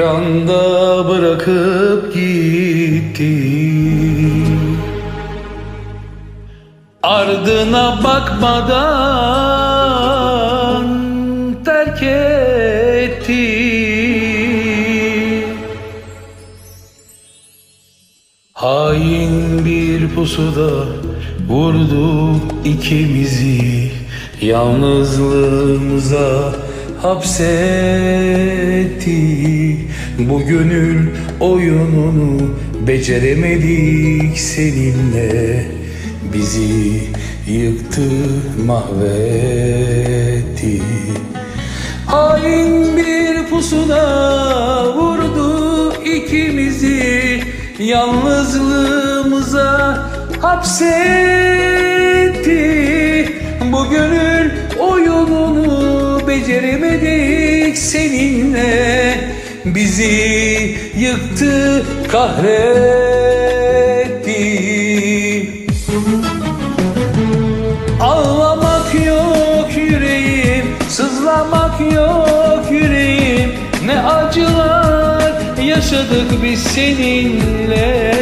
Anda bırakıp gitti Ardına bakmadan terk etti Hain bir pusuda vurdu ikimizi. Yalnızlığımıza hapsetti Bu gönül oyununu beceremedik seninle. Bizi yıktı mahvetti. Hain bir pusuna vurdu ikimizi. Yalnızlığımıza hapsetti. Bu gönül oyununu beceremedik seninle Bizi yıktı kahretti. Ağlamak yok yüreğim, sızlamak yok yüreğim. Ne acılar yaşadık biz seninle.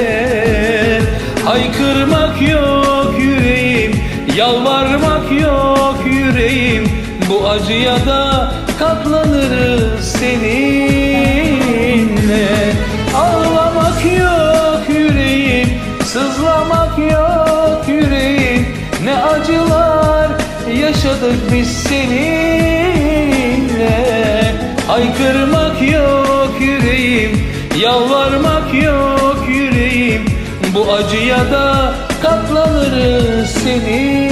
Haykırmak yok yüreğim, yalvarmak yok yüreğim. Bu acıya da yaşadık biz seninle. Haykırmak yok yüreğim, yalvarmak yok yüreğim. Bu acıya da katlanırız seninle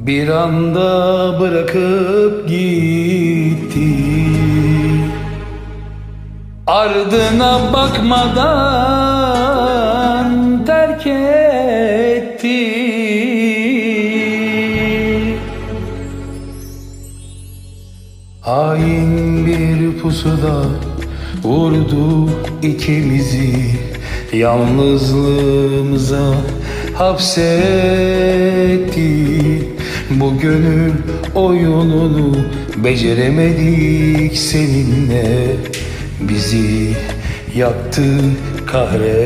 Bir anda bırakıp gitti. Ardına bakmadan terk etti. Hain bir pusuda vurdu ikimizi. Yalnızlığımıza hapsetti Bu gönül oyununu beceremedik seninle. Bizi yaktı kahretti.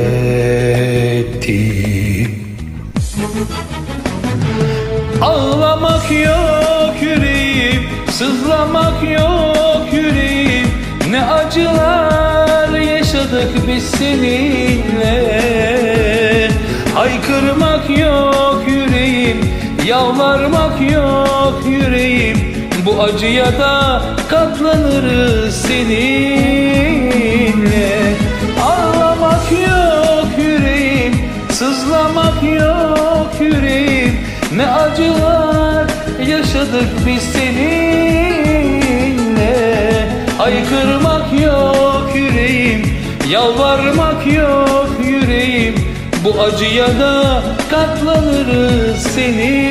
Ağlamak yok yüreğim, sızlamak yok yüreğim. Ne acılar yaşadık biz seninle. Haykırmak yok yalvarmak yok yüreğim. Bu acıya da katlanırız seninle. Ağlamak yok yüreğim, sızlamak yok yüreğim. Ne acılar yaşadık biz seninle. Haykırmak yok yüreğim, yalvarmak yok yüreğim Bu acıya da katlanırız seninle.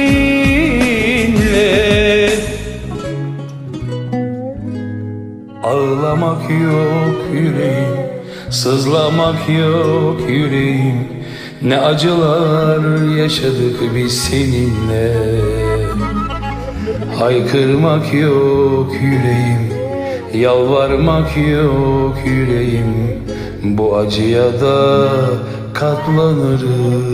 Ağlamak yok yüreğim, sızlamak yok yüreğim. Ne acılar yaşadık biz seninle. Haykırmak yok yüreğim, yalvarmak yok yüreğim Bu acıya da katlanırız